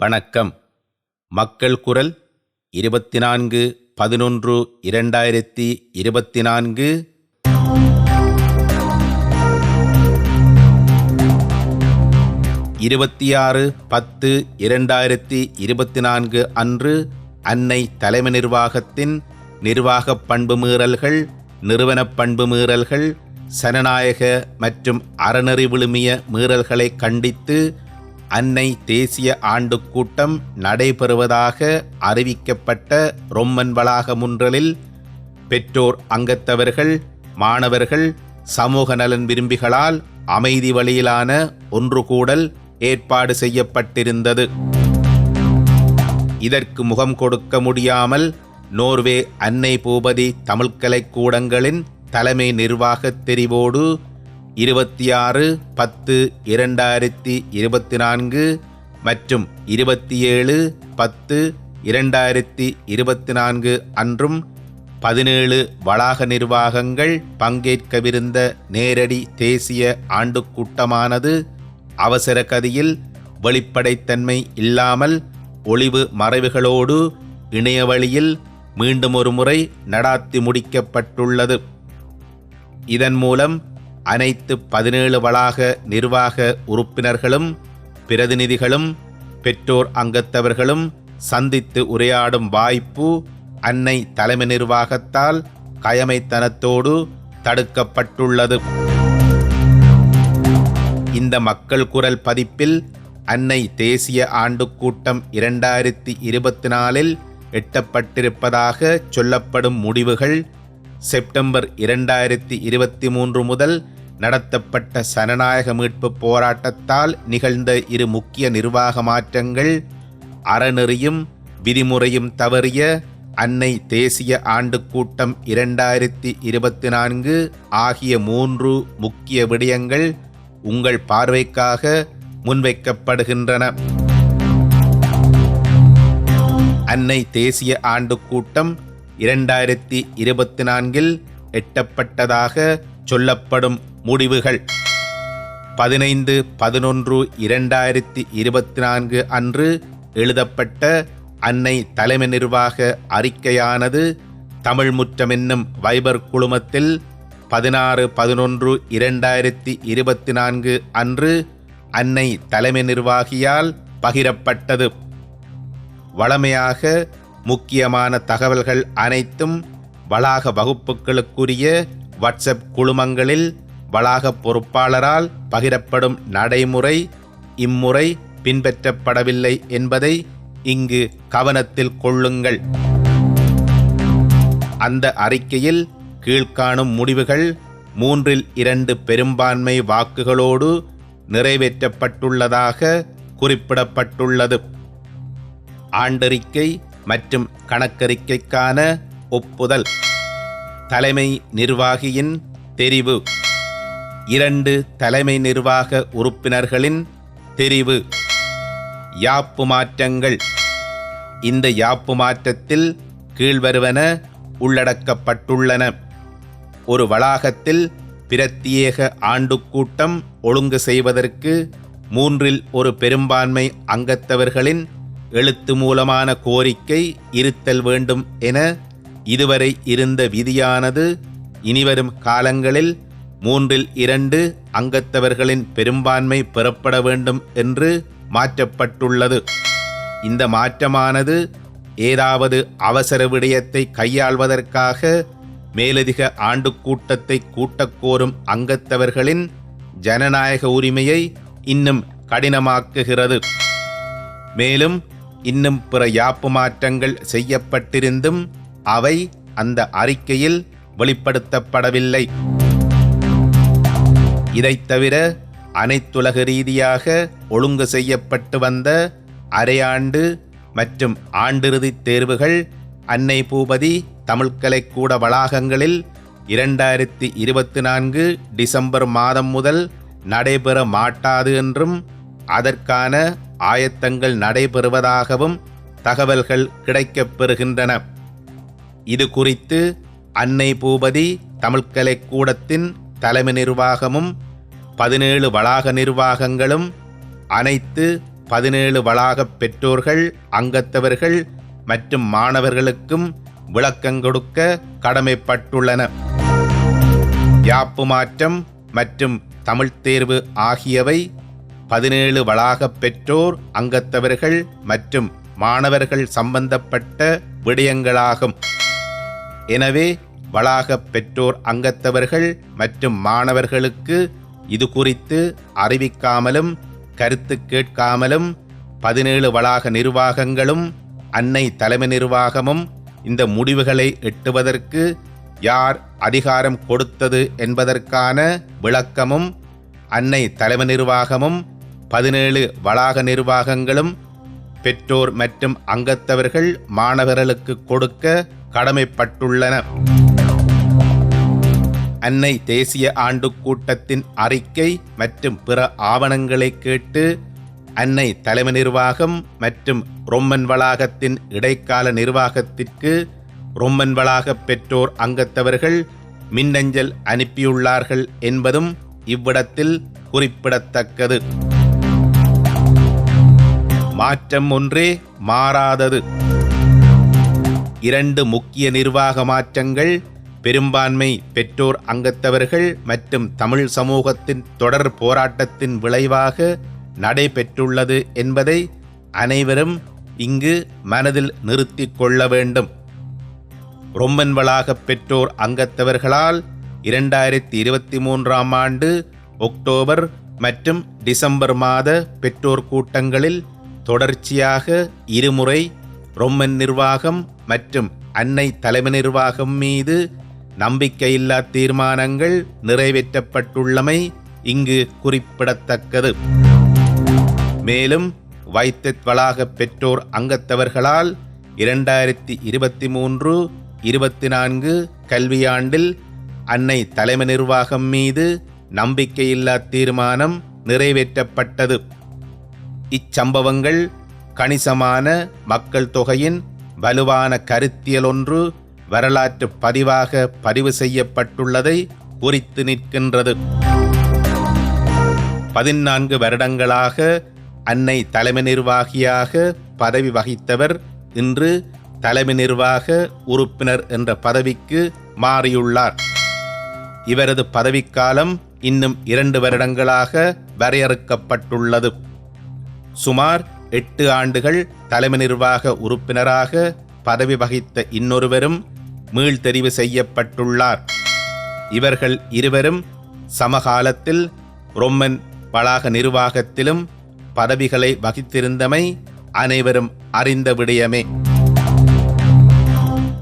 வணக்கம். மக்கள் குரல் இருபத்தி நான்கு பதினொன்று இரண்டாயிரத்தி இருபத்தி நான்கு இருபத்தி ஆறு பத்து இரண்டாயிரத்தி இருபத்தி நான்கு அன்று அன்னை தலைமை நிர்வாகத்தின் நிர்வாகப் பண்பு மீறல்கள் நிறுவனப் பண்பு மீறல்கள் சனநாயக மற்றும் அறநெறி விழுமிய மீறல்களை கண்டித்து அன்னை தேசிய ஆண்டு கூட்டம் நடைபெறுவதாக அறிவிக்கப்பட்ட ரொம்மன் வளாக முன்றலில் பெற்றோர் அங்கத்தவர்கள் மாணவர்கள் சமூக நலன் விரும்பிகளால் அமைதி வழியிலான ஒன்று கூடல் ஏற்பாடு செய்யப்பட்டிருந்தது. இதற்கு முகம் கொடுக்க முடியாமல் நோர்வே அன்னை பூபதி தமிழ்கலை கூடங்களின் தலைமை நிர்வாகத் தெரிவோடு இருபத்தி ஆறு பத்து இரண்டாயிரத்தி இருபத்தி நான்கு மற்றும் இருபத்தி ஏழு பத்து இரண்டாயிரத்தி இருபத்தி நான்கு அன்றும் பதினேழு வளாக நிர்வாகங்கள் பங்கேற்கவிருந்த நேரடி தேசிய ஆண்டு கூட்டமானது அவசர கதியில் வெளிப்படைத்தன்மை இல்லாமல் ஒளிவு மறைவுகளோடு இணையவழியில் மீண்டும் ஒரு முறை நடாத்தி முடிக்கப்பட்டுள்ளது. இதன் மூலம் அனைத்து பதினேழு வளாக நிர்வாக உறுப்பினர்களும் பிரதிநிதிகளும் பெற்றோர் அங்கத்தவர்களும் சந்தித்து உரையாடும் வாய்ப்பு அன்னை தலைமை நிர்வாகத்தால் கயமைத்தனத்தோடு தடுக்கப்பட்டுள்ளது. இந்த மக்கள் குரல் பதிப்பில் அன்னை தேசிய ஆண்டு கூட்டம் இரண்டாயிரத்தி இருபத்தி நாலில் எட்டப்பட்டிருப்பதாக சொல்லப்படும் முடிவுகள் செப்டம்பர் இரண்டாயிரத்தி இருபத்தி மூன்று முதல் நடத்தப்பட்ட சனநாயக மீட்பு போராட்டத்தால் நிகழ்ந்த இரு முக்கிய நிர்வாக மாற்றங்கள் அறநெறியும் விதிமுறையும் தவறிய அன்னை தேசிய ஆண்டு கூட்டம் இரண்டாயிரத்தி இருபத்தி நான்கு ஆகிய மூன்று முக்கிய விடயங்கள் உங்கள் பார்வைக்காக முன்வைக்கப்படுகின்றன. அன்னை தேசிய ஆண்டு கூட்டம் இரண்டாயிரத்தி இருபத்தி நான்கில் எட்டப்பட்டதாக சொல்லப்படும் முடிவுகள். பதினைந்து பதினொன்று இரண்டாயிரத்தி இருபத்தி நான்கு அன்று எழுதப்பட்ட அன்னை தலைமை நிர்வாக அறிக்கையானது தமிழ் முற்றம் என்னும் வைபர் குழுமத்தில் பதினாறு பதினொன்று இரண்டாயிரத்தி இருபத்தி நான்கு அன்று அன்னை தலைமை நிர்வாகியால் பகிரப்பட்டது. வளமையாக முக்கியமான தகவல்கள் அனைத்தும் வளாக வகுப்புகளுக்குரிய வாட்ஸ்அப் குழுமங்களில் வளாக பொறுப்பாளரால் பகிரப்படும் நடைமுறை இம்முறை பின்பற்றப்படவில்லை என்பதை இங்கு கவனத்தில் கொள்ளுங்கள். அந்த அறிக்கையில் கீழ்காணும் முடிவுகள் மூன்றில் இரண்டு பெரும்பான்மை வாக்குகளோடு நிறைவேற்றப்பட்டுள்ளதாக குறிப்பிடப்பட்டுள்ளது. ஆண்டறிக்கை மற்றும் கணக்கறிக்கைக்கான ஒப்புதல். தலைமை நிர்வாகியின் தெரிவு. இரண்டு தலைமை நிர்வாக உறுப்பினர்களின் தெரிவு. யாப்பு மாற்றங்கள். இந்த யாப்பு மாற்றத்தில் கீழ்வருவன உள்ளடக்கப்பட்டுள்ளன. ஒரு வளாகத்தில் பிரத்யேக ஆண்டு கூட்டம் ஒழுங்கு செய்வதற்கு மூன்றில் ஒரு பெரும்பான்மை அங்கத்தவர்களின் எழுத்து மூலமான கோரிக்கை இருத்தல் வேண்டும் என இதுவரை இருந்த விதியானது இனிவரும் காலங்களில் மூன்றில் இரண்டு அங்கத்தவர்களின் பெரும்பான்மை பெறப்பட வேண்டும் என்று மாற்றப்பட்டுள்ளது. இந்த மாற்றமானது ஏதாவது அவசர விடயத்தை கையாள்வதற்காக மேலதிக ஆண்டு கூட்டத்தை கூட்டக்கோரும் அங்கத்தவர்களின் ஜனநாயக உரிமையை இன்னும் கடினமாக்குகிறது. மேலும் இன்னும் பிற யாப்பு மாற்றங்கள் செய்யப்பட்டிருந்தும் அவை அந்த அறிக்கையில் வெளிப்படுத்தப்படவில்லை. இதைத் தவிர அனைத்துலக ரீதியாக ஒழுங்கு செய்யப்பட்டு வந்த அரையாண்டு மற்றும் ஆண்டிறுதித் தேர்வுகள் அன்னை பூபதி தமிழ்கலைக்கூட வளாகங்களில் இரண்டாயிரத்தி இருபத்தி நான்கு டிசம்பர் மாதம் முதல் நடைபெற மாட்டாது என்றும் அதற்கான ஆயத்தங்கள் நடைபெறுவதாகவும் தகவல்கள் கிடைக்கப் பெறுகின்றன. இது குறித்து அன்னை பூபதி தமிழ்கலை கூடத்தின் தலைமை நிர்வாகமும் பதினேழு வளாக நிர்வாகங்களும் அனைத்து பதினேழு வளாகப் பெற்றோர்கள் அங்கத்தவர்கள் மற்றும் மாணவர்களுக்கும் விளக்கம் கொடுக்க கடமைப்பட்டுள்ளன. யாப்பு மாற்றம் மற்றும் தமிழ்த் தேர்வு ஆகியவை பதினேழு வளாகப் பெற்றோர் அங்கத்தவர்கள் மற்றும் மாணவர்கள் சம்பந்தப்பட்ட விடயங்களாகும். எனவே வளாகப் பெற்றோர் அங்கத்தவர்கள் மற்றும் மாணவர்களுக்கு இது குறித்து அறிவிக்காமலும் கருத்து கேட்காமலும் பதினேழு வளாக நிர்வாகங்களும் அன்னை தலைமை நிர்வாகமும் இந்த முடிவுகளை எட்டுவதற்கு யார் அதிகாரம் கொடுத்தது என்பதற்கான விளக்கமும் அன்னை தலைமை நிர்வாகமும் பதினேழு வளாக நிர்வாகங்களும் பெற்றோர் மற்றும் அங்கத்தவர்கள் மாணவர்களுக்கு கொடுக்க கடமைப்பட்டுள்ளன. அன்னை தேசிய ஆண்டு கூட்டத்தின் அறிக்கை மற்றும் பிற ஆவணங்களை கேட்டு அன்னை தலைமை நிர்வாகம் மற்றும் ரொம்மன் வளாகத்தின் இடைக்கால நிர்வாகத்திற்கு ரொம்மன் வளாக பெற்றோர் அங்கத்தவர்கள் மின்னஞ்சல் அனுப்பியுள்ளார்கள் என்பதும் இவ்விடத்தில் குறிப்பிடத்தக்கது. மாற்றம் ஒன்றே மாறாதது. இரண்டு முக்கிய நிர்வாக மாற்றங்கள் பெரும்பான்மை பெற்றோர் அங்கத்தவர்கள் மற்றும் தமிழ் சமூகத்தின் தொடர் போராட்டத்தின் விளைவாக நடைபெற்றுள்ளது என்பதை அனைவரும் இங்கு மனதில் நிறுத்தி கொள்ள வேண்டும். ரொம்மன் வளாக பெற்றோர் அங்கத்தவர்களால் இரண்டாயிரத்தி இருபத்தி மூன்றாம் ஆண்டு அக்டோபர் மற்றும் டிசம்பர் மாத பெற்றோர் கூட்டங்களில் தொடர்ச்சியாக இருமுறை ரொம்மன் நிர்வாகம் மற்றும் அன்னை தலைமை நிர்வாகம் மீது நம்பிக்கையில்லா தீர்மானங்கள் நிறைவேற்றப்பட்டுள்ளமை இங்கு குறிப்பிடத்தக்கது. மேலும் வைத்தத் வளாக பெற்றோர் அங்கத்தவர்களால் இரண்டாயிரத்தி இருபத்தி மூன்று இருபத்தி நான்கு கல்வியாண்டில் அன்னை தலைமை நிர்வாகம் மீது நம்பிக்கையில்லா தீர்மானம் நிறைவேற்றப்பட்டது. இச்சம்பவங்கள் கணிசமான மக்கள் தொகையின் வலுவான கருத்தியல் ஒன்று வரலாற்று பதிவாக பதிவு செய்யப்பட்டுள்ளதை குறித்து நிற்கின்றது. பதினான்கு வருடங்களாக அன்னை தலைமை நிர்வாகியாக பதவி வகித்தவர் இன்று தலைமை நிர்வாக உறுப்பினர் என்ற பதவிக்கு மாறியுள்ளார். இவரது பதவிக்காலம் இன்னும் இரண்டு வருடங்களாக வரையறுக்கப்பட்டுள்ளது. சுமார் எட்டு ஆண்டுகள் தலைமை நிர்வாக உறுப்பினராக பதவி வகித்த இன்னொருவரும் மீள்தெரிவு செய்யப்பட்டுள்ளார். இவர்கள் இருவரும் சமகாலத்தில் ரொம்மன் வளாக நிர்வாகத்திலும் பதவிகளை வகித்திருந்தமை அனைவரும் அறிந்த விடயமே.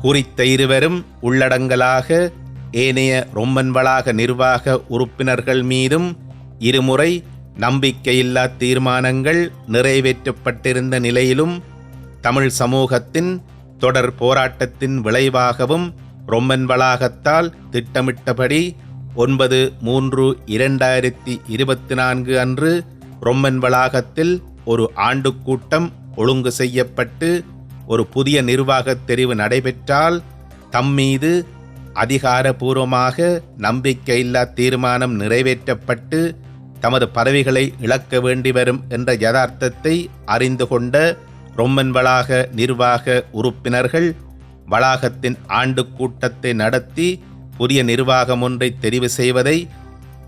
குறித்த இருவரும் உள்ளடங்கலாக ஏனைய ரொம்மன் வளாக நிர்வாக உறுப்பினர்கள் மீதும் இருமுறை நம்பிக்கையில்லா தீர்மானங்கள் நிறைவேற்றப்பட்டிருந்த நிலையிலும் தமிழ் சமூகத்தின் தொடர் போராட்டத்தின் விளைவாகவும் ரொம்மன் வளாகத்தால் திட்டமிட்டபடி ஒன்பது மூன்று இரண்டாயிரத்தி இருபத்தி நான்கு அன்று ரொம்மன் வளாகத்தில் ஒரு ஆண்டு கூட்டம் ஒழுங்கு செய்யப்பட்டு ஒரு புதிய நிர்வாகத் தெரிவு நடைபெற்றால் தம்மீது அதிகாரபூர்வமாக நம்பிக்கையில்லா தீர்மானம் நிறைவேற்றப்பட்டு தமது பதவிகளை இழக்க வேண்டி வரும் என்ற யதார்த்தத்தை அறிந்து கொண்ட ரொம்மன் வளாக நிர்வாக உறுப்பினர்கள் வளாகத்தின் ஆண்டு கூட்டத்தை நடத்தி புதிய நிர்வாகம் ஒன்றை தெரிவு செய்வதை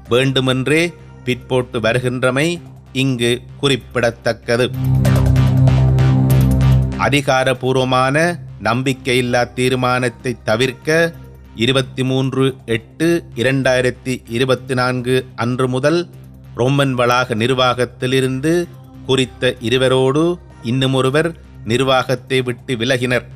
வேண்டுமென்றே பிற்போட்டு வருகின்றமை இங்கு குறிப்பிடத்தக்கது. அதிகாரபூர்வமான நம்பிக்கையில்லா தீர்மானத்தை தவிர்க்க இருபத்தி மூன்று எட்டு இரண்டாயிரத்தி இருபத்தி நான்கு அன்று முதல் ரோமன் வளாக நிர்வாகத்திலிருந்து குறித்த இருவரோடு இன்னுமொருவர் நிர்வாகத்தை விட்டு விலகினர்.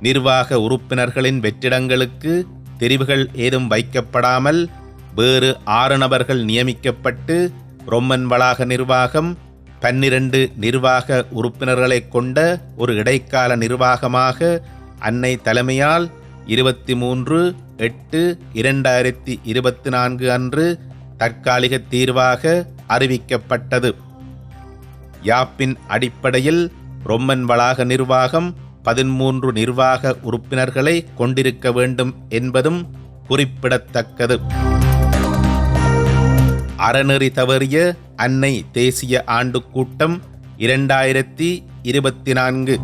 நிர்வாக உறுப்பினர்களின் வெற்றிடங்களுக்கு தெரிவுகள் ஏதும் வைக்கப்படாமல் வேறு ஆறு நபர்கள் நியமிக்கப்பட்டு ரொம்மன் வளாக நிர்வாகம் பன்னிரண்டு நிர்வாக உறுப்பினர்களைக் கொண்ட ஒரு இடைக்கால நிர்வாகமாக அன்னை தலைமையால் இருபத்தி மூன்று எட்டு இரண்டாயிரத்தி இருபத்தி நான்கு அன்று தற்காலிக தீர்வாக அறிவிக்கப்பட்டது. யாப்பின் அடிப்படையில் ரொம்மன் வளாக நிர்வாகம் பதிமூன்று நிர்வாக உறுப்பினர்களை கொண்டிருக்க வேண்டும் என்பதும் குறிப்பிடத்தக்கது. அறநெறி தவறிய அன்னை தேசிய ஆண்டு கூட்டம் இரண்டாயிரத்தி இருபத்தி நான்கு.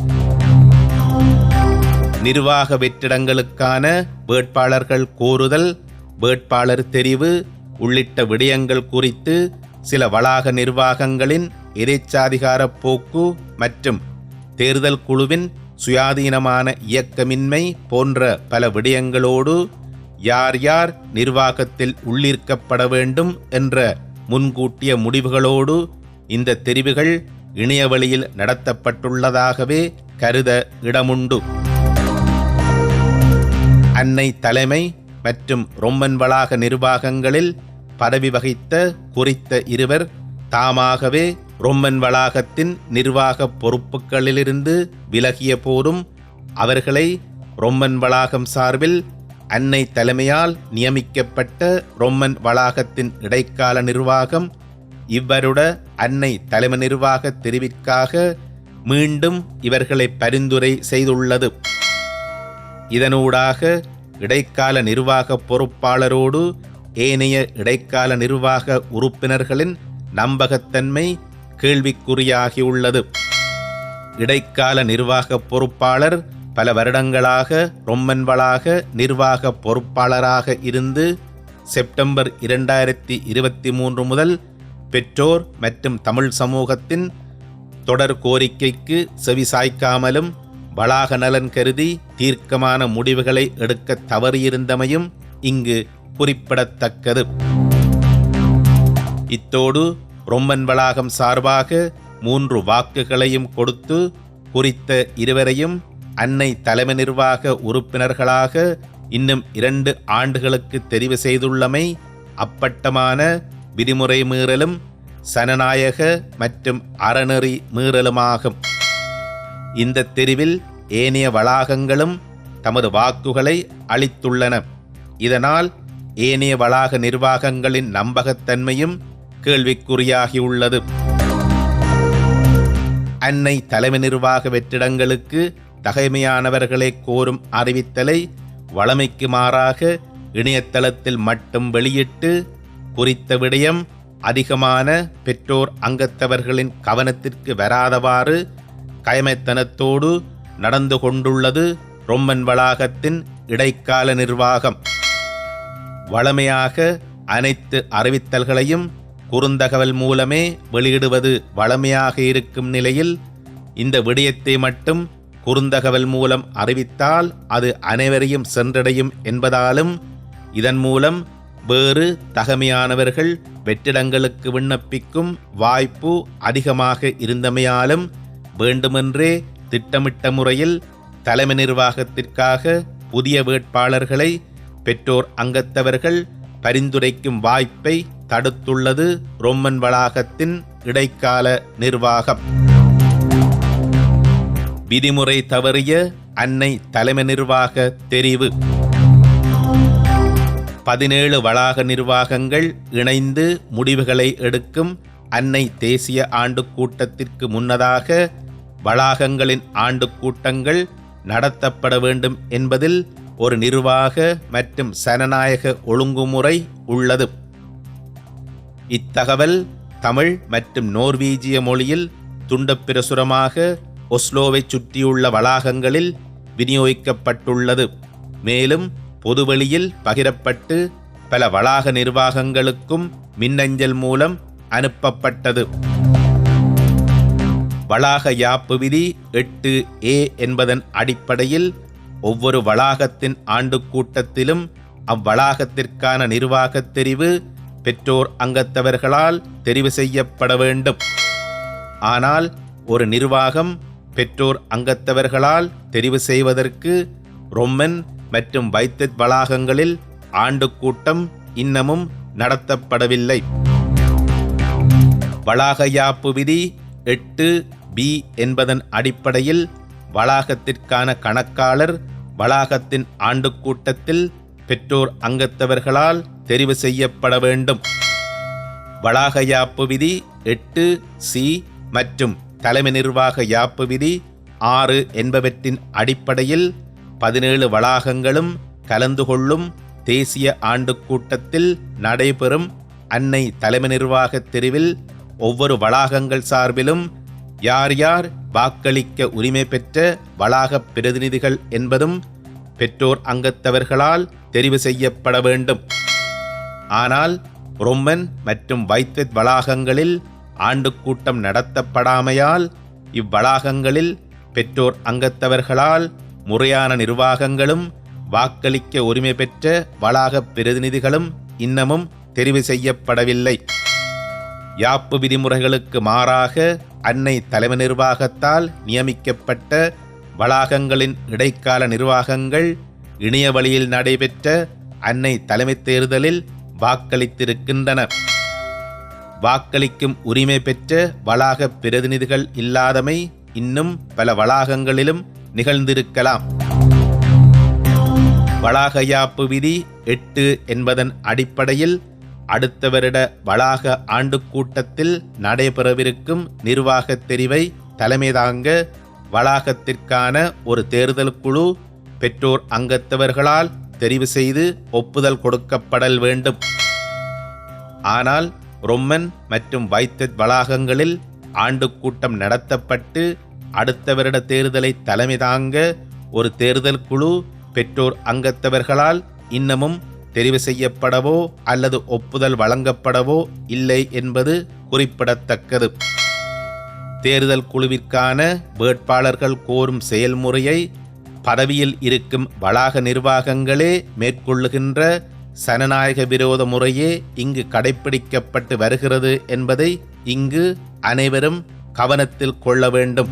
நிர்வாக வெற்றிடங்களுக்கான வேட்பாளர்கள் கோருதல் வேட்பாளர் தெரிவு உள்ளிட்ட விடயங்கள் குறித்து சில வளாக நிர்வாகங்களின் எதேச்சாதிகார போக்கு மற்றும் தேர்தல் குழுவின் சுயாதீனமான இயக்கமின்மை போன்ற பல விடயங்களோடு யார் யார் நிர்வாகத்தில் உள்ளிருக்கப்பட வேண்டும் என்ற முன்கூட்டிய முடிவுகளோடு இந்த தெரிவுகள் இணையவழியில் நடத்தப்பட்டுள்ளதாகவே கருத இடமுண்டு. அன்னை தலைமை மற்றும் ரொம்மன் வளாக நிர்வாகங்களில் பதவி வகித்த குறித்த இருவர் தாமாகவே ரொம்மன் வளாகத்தின் நிர்வாக பொறுப்புகளிலிருந்து விலகிய போதும் அவர்களை ரொம்மன் வளாகம் சார்பில் அன்னை தலைமையால் நியமிக்கப்பட்ட ரொம்மன் வளாகத்தின் இடைக்கால நிர்வாகம் இவ்வருட அன்னை தலைமை நிர்வாக தெரிவிற்காக மீண்டும் இவர்களை பரிந்துரை செய்துள்ளது. இதனூடாக இடைக்கால நிர்வாக பொறுப்பாளரோடு ஏனைய இடைக்கால நிர்வாக உறுப்பினர்களின் நம்பகத்தன்மை கேள்விக்குறியாகியுள்ளது. இடைக்கால நிர்வாக பொறுப்பாளர் பல வருடங்களாக ரொம்மன்வளாக நிர்வாக பொறுப்பாளராக இருந்து செப்டம்பர் இரண்டாயிரத்தி இருபத்தி மூன்று முதல் பெற்றோர் மற்றும் தமிழ் சமூகத்தின் தொடர் கோரிக்கைக்கு செவிசாய்க்காமலும் வளாக நலன் கருதி தீர்க்கமான முடிவுகளை எடுக்க தவறியிருந்தமையும் இங்கு குறிப்பிடத்தக்கது. இத்தோடு ரொம்மன் வளாகம் சார்பாக மூன்று வாக்குகளையும் கொடுத்து குறித்த இருவரையும் அன்னை தலைமை நிர்வாக உறுப்பினர்களாக இன்னும் இரண்டு ஆண்டுகளுக்கு தெரிவு செய்துள்ளமை அப்பட்டமான விதிமுறை மீறலும் சனநாயக மற்றும் அறநெறி மீறலுமாகும். இந்த தெரிவில் ஏனைய வளாகங்களும் தமது வாக்குகளை அளித்துள்ளன. இதனால் ஏனைய வளாக நிர்வாகங்களின் நம்பகத்தன்மையும் கேள்விக்குறியாகியுள்ளது. அன்னை தலைமை நிர்வாக வெற்றிடங்களுக்கு தகைமையானவர்களை கோரும் அறிவித்தலை வளமைக்கு மாறாக இணையதளத்தில் மட்டும் வெளியிட்டு குறித்த விடயம் அதிகமான பெற்றோர் அங்கத்தவர்களின் கவனத்திற்கு வராதவாறு கயமைத்தனத்தோடு நடந்து கொண்டுள்ளது ரொம்மன் வளாகத்தின் இடைக்கால நிர்வாகம். வளமையாக அனைத்து அறிவித்தல்களையும் குறுந்தகவல் மூலமே வெளியிடுவது வளமையாக இருக்கும் நிலையில் இந்த விடயத்தை மட்டும் குறுந்தகவல் மூலம் அறிவித்தால் அது அனைவரையும் சென்றடையும் என்பதாலும் இதன் மூலம் வேறு தகமையானவர்கள் வெற்றிடங்களுக்கு விண்ணப்பிக்கும் வாய்ப்பு அதிகமாக இருந்தமையாலும் வேண்டுமென்றே திட்டமிட்ட முறையில் தலைமை நிர்வாகத்திற்காக புதிய வேட்பாளர்களை பெற்றோர் அங்கத்தவர்கள் பரிந்துரைக்கும் வாய்ப்பை தடுத்துள்ளது ரொம்மன் வளாகத்தின் இடைக்கால நிர்வாகம். விதிமுறை தவறிய அன்னை தலைமை நிர்வாக தெரிவு. பதினேழு வளாக நிர்வாகங்கள் இணைந்து முடிவுகளை எடுக்கும் அன்னை தேசிய ஆண்டு கூட்டத்திற்கு முன்னதாக வளாகங்களின் ஆண்டு கூட்டங்கள் நடத்தப்பட வேண்டும் என்பதில் ஒரு நிர்வாக மற்றும் சனநாயக ஒழுங்குமுறை உள்ளது. இத்தகவல் தமிழ் மற்றும் நோர்வீஜிய மொழியில் துண்டப்பிரசுரமாக ஒஸ்லோவை சுற்றியுள்ள வளாகங்களில் விநியோகிக்கப்பட்டுள்ளது. மேலும் பொதுவெளியில் பகிரப்பட்டு பல வளாக நிர்வாகங்களுக்கும் மின்னஞ்சல் மூலம் அனுப்பப்பட்டது. வளாக யாப்பு விதி எட்டு ஏ என்பதன் அடிப்படையில் ஒவ்வொரு வளாகத்தின் ஆண்டு கூட்டத்திலும் அவ்வளாகத்திற்கான நிர்வாகத் தெரிவு பெற்றோர் அங்கத்தவர்களால் தெரிவு செய்யப்பட வேண்டும். ஆனால் ஒரு நிர்வாகம் பெற்றோர் அங்கத்தவர்களால் தெரிவு செய்வதற்கு ரொம்மன் மற்றும் வைத்தத் வளாகங்களில் ஆண்டு கூட்டம் இன்னமும் நடத்தப்படவில்லை. வளாக யாப்பு விதி எட்டு பி என்பதன் அடிப்படையில் வளாகத்திற்கான கணக்காளர் வளாகத்தின் ஆண்டு கூட்டத்தில் பெற்றோர் அங்கத்தவர்களால் தெரிவு செய்யப்பட வேண்டும். வளாக யாப்பு விதி எட்டு சி மற்றும் தலைமை நிர்வாக யாப்பு விதி ஆறு என்பவற்றின் அடிப்படையில் பதினேழு வளாகங்களும் கலந்து கொள்ளும் தேசிய ஆண்டு கூட்டத்தில் நடைபெறும் அன்னை தலைமை நிர்வாக தெரிவில் ஒவ்வொரு வளாகங்கள் சார்பிலும் யார் யார் வாக்களிக்க உரிமை பெற்ற வளாகப் பிரதிநிதிகள் என்பதும் பெற்றோர் அங்கத்தவர்களால் தெரிவு செய்யப்பட வேண்டும். ஆனால் ரொம்மன் மற்றும் வைத்வெத் வளாகங்களில் ஆண்டு கூட்டம் நடத்தப்படாமையால் இவ்வளாகங்களில் பெற்றோர் அங்கத்தவர்களால் முறையான நிர்வாகங்களும் வாக்களிக்க உரிமை பெற்ற வளாகப் பிரதிநிதிகளும் இன்னமும் தெரிவு செய்யப்படவில்லை. யாப்பு விதிமுறைகளுக்கு மாறாக அன்னை தலைமை நிர்வாகத்தால் நியமிக்கப்பட்ட வளாகங்களின் இடைக்கால நிர்வாகங்கள் இணைய வழியில் நடைபெற்ற அன்னை தலைமைத் தேர்தலில் வாக்களித்திருக்கின்றன. வாக்களிக்கும் உரிமை பெற்ற வளாக பிரதிநிதிகள் இல்லாதமை இன்னும் பல வளாகங்களிலும் நிகழ்ந்திருக்கலாம். வளாக யாப்பு விதி எட்டு என்பதன் அடிப்படையில் அடுத்த வருட வளாக ஆண்டு கூட்டத்தில் நடைபெறவிருக்கும் நிர்வாகத் தெரிவை தலைமை தாங்க வளாகத்திற்கான ஒரு தேர்தல் குழு பெற்றோர் அங்கத்தவர்களால் தெரிவு செய்து ஒப்புதல் கொடுக்கப்படல் வேண்டும். ஆனால் ரொம்மன் மற்றும் வைத்தத் வளாகங்களில் ஆண்டு கூட்டம் நடத்தப்பட்டு அடுத்த வருட தேர்தலை தலைமை தாங்க ஒரு தேர்தல் குழு பெற்றோர் அங்கத்தவர்களால் இன்னமும் தெரிவு செய்யப்படவோ அல்லது ஒப்புதல் வழங்கப்படவோ இல்லை என்பது குறிப்பிடத்தக்கது. தேர்தல் குழுவிற்கான வேட்பாளர்கள் கோரும் செயல்முறையை பதவியில் இருக்கும் வளாக நிர்வாகங்களே மேற்கொள்ளுகின்ற சனநாயக விரோத முறையே இங்கு கடைப்பிடிக்கப்பட்டு வருகிறது என்பதை இங்கு அனைவரும் கவனத்தில் கொள்ள வேண்டும்.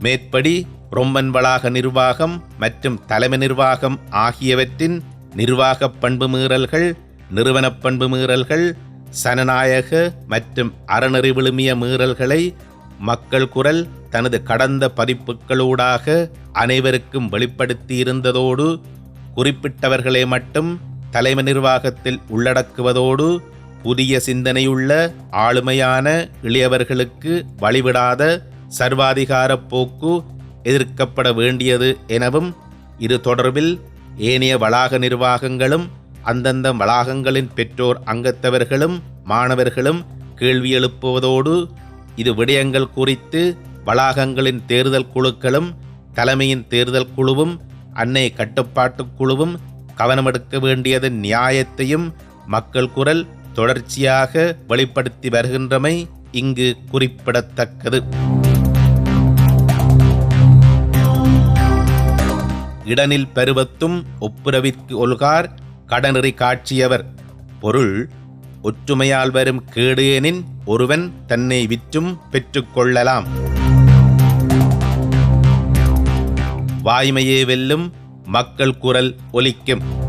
மேற்படி ரொம்பன் வளாக நிர்வாகம் மற்றும் தலைமை நிர்வாகம் ஆகியவற்றின் நிர்வாக பண்பு மீறல்கள் நிறுவன பண்பு மீறல்கள் சனநாயக மற்றும் அறநெறி விழுமிய மீறல்களை மக்கள் குரல் தனது கடந்த பதிப்புகளூடாக அனைவருக்கும் வெளிப்படுத்தியிருந்ததோடு குறிப்பிட்டவர்களை மட்டும் தலைமை நிர்வாகத்தில் உள்ளடக்குவதோடு புதிய சிந்தனையுள்ள ஆளுமையான இளையவர்களுக்கு வழிவிடாத சர்வாதிகார போக்கு எதிர்க்கப்பட வேண்டியது எனவும் இது தொடர்பில் ஏனைய வளாக நிர்வாகங்களும் அந்தந்த வளாகங்களின் பெற்றோர் அங்கத்தவர்களும் மாணவர்களும் கேள்வி எழுப்புவதோடு இது விடயங்கள் குறித்து வளாகங்களின் தேர்தல் குழுக்களும் தலைமையின் தேர்தல் குழுவும் அன்னை கட்டுப்பாட்டுக் குழுவும் கவனமெடுக்க வேண்டியதன் நியாயத்தையும் மக்கள் குரல் தொடர்ச்சியாக வெளிப்படுத்தி வருகின்றமை இங்கு குறிப்பிடத்தக்கது. இடனில் பருவத்தும் ஒப்புரவிற்கு ஒல்கார் கடனறி காட்சியவர். பொருள் ஒற்றுமையால் வரும் கேடுயனின் ஒருவன் தன்னை விற்றும் பெற்றுக்கொள்ளலாம் வாய்மையே வெல்லும் மக்கள் குரல் ஒலிக்கும்.